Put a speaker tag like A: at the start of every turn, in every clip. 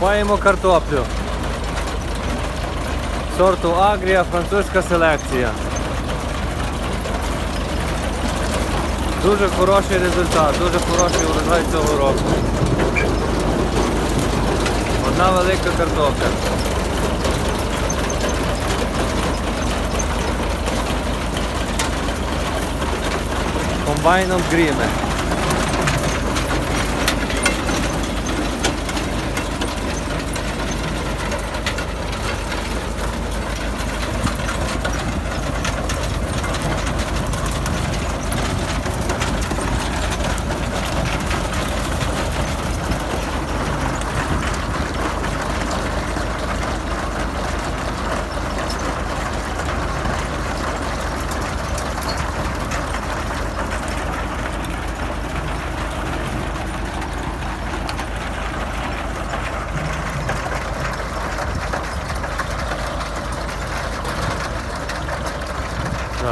A: Копаємо картоплю. Сорту Агрія, французька селекція. Дуже хороший результат, дуже хороший урожай цього року. Одна велика картопля. Комбайном гріме.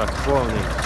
A: Fuck,